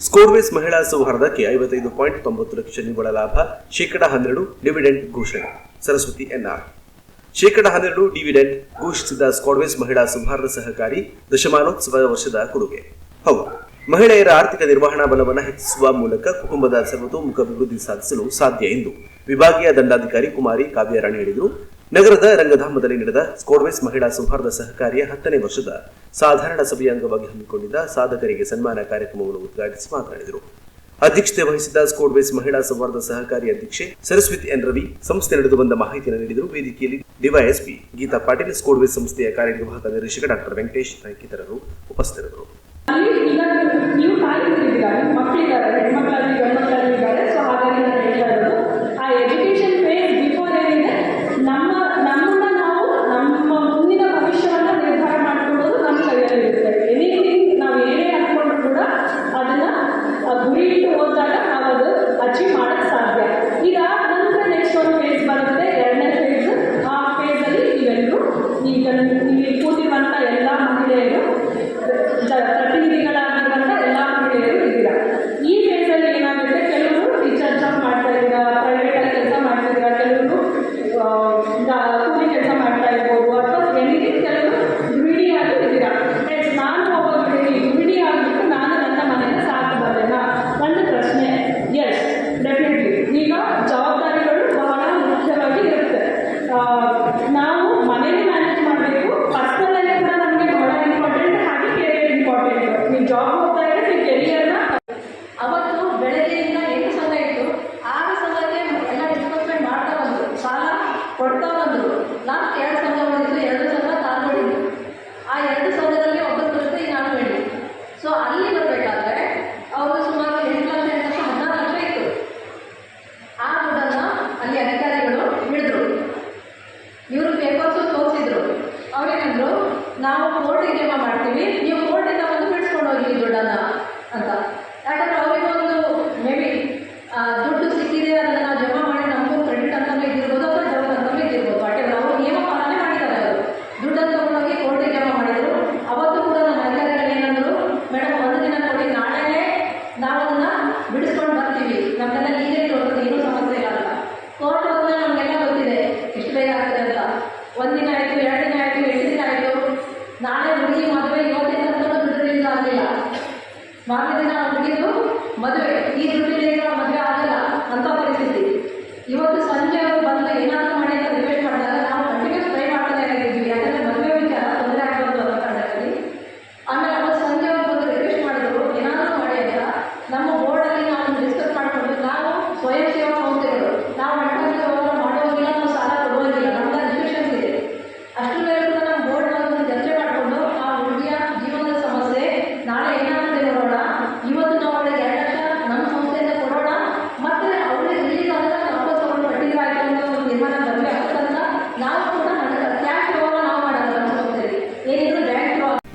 ಸ್ಕೋರ್ವೇಸ್ ಮಹಿಳಾ ಸೌಹಾರ್ದಕ್ಕೆ ಐವತ್ತೈದು ಪಾಯಿಂಟ್ ತೊಂಬತ್ತು ಲಕ್ಷ ನಿವ್ವಳ ಲಾಭ. ಶೇಕಡ ಹನ್ನೆರಡು ಡಿವಿಡೆಂಡ್ ಘೋಷಣೆ. ಸರಸ್ವತಿ ಎನ್ಆರ್. ಶೇಕಡ ಹನ್ನೆರಡು ಡಿವಿಡೆಂಡ್ ಘೋಷಿಸಿದ ಸ್ಕಾಡ್ವೇಸ್ ಮಹಿಳಾ ಸೌಹಾರ್ದ ಸಹಕಾರಿ ದಶಮಾನೋತ್ಸವ ವರ್ಷದ ಕೊಡುಗೆ. ಹೌದು. ಮಹಿಳೆಯರ ಆರ್ಥಿಕ ನಿರ್ವಹಣಾ ಬಲವನ್ನು ಹೆಚ್ಚಿಸುವ ಮೂಲಕ ಕುಟುಂಬದ ಸರ್ವತೋಮುಖ ಅಭಿವೃದ್ಧಿ ಸಾಧಿಸಲು ಸಾಧ್ಯ ಎಂದು ವಿಭಾಗೀಯ ದಂಡಾಧಿಕಾರಿ ಕುಮಾರಿ ಕಾವ್ಯ ರಾಣಿ ಹೇಳಿದರು. ನಗರದ ರಂಗಧಾಮದಲ್ಲಿ ನಡೆದ ಸ್ಕೋಡ್ವೇಸ್ ಮಹಿಳಾ ಸೌಹಾರ್ದ ಸಹಕಾರಿಯ ಹತ್ತನೇ ವರ್ಷದ ಸಾಧಾರಣ ಸಭೆಯ ಅಂಗವಾಗಿ ಹಮ್ಮಿಕೊಂಡಿದ್ದ ಸಾಧಕರಿಗೆ ಸನ್ಮಾನ ಕಾರ್ಯಕ್ರಮವನ್ನು ಉದ್ಘಾಟಿಸಿ ಮಾತನಾಡಿದರು. ಅಧ್ಯಕ್ಷತೆ ವಹಿಸಿದ್ದ ಸ್ಕೋಡ್ವೇಸ್ ಮಹಿಳಾ ಸೌಹಾರ್ದ ಸಹಕಾರಿ ಅಧ್ಯಕ್ಷೆ ಸರಸ್ವತಿ ಎನ್ ರವಿ ಸಂಸ್ಥೆ ನಡೆದು ಬಂದ ಮಾಹಿತಿಯನ್ನು ನೀಡಿದರು. ವೇದಿಕೆಯಲ್ಲಿ ಡಿವೈಎಸ್ಪಿ ಗೀತಾ ಪಾಟೀಲ್ ಸ್ಕೋಡ್ವೇಸ್ ಸಂಸ್ಥೆಯ ಕಾರ್ಯನಿರ್ವಾಹಕ ನಿರ್ದೇಶಕ ಡಾಕ್ಟರ್ ವೆಂಕಟೇಶ್ ನಾಯ್ಕ ಇತರರು ಉಪಸ್ಥಿತರಿದ್ದರು ಗುರಿ ಇಟ್ಟು ಹೋದಾಗ ನಾವು ಅದು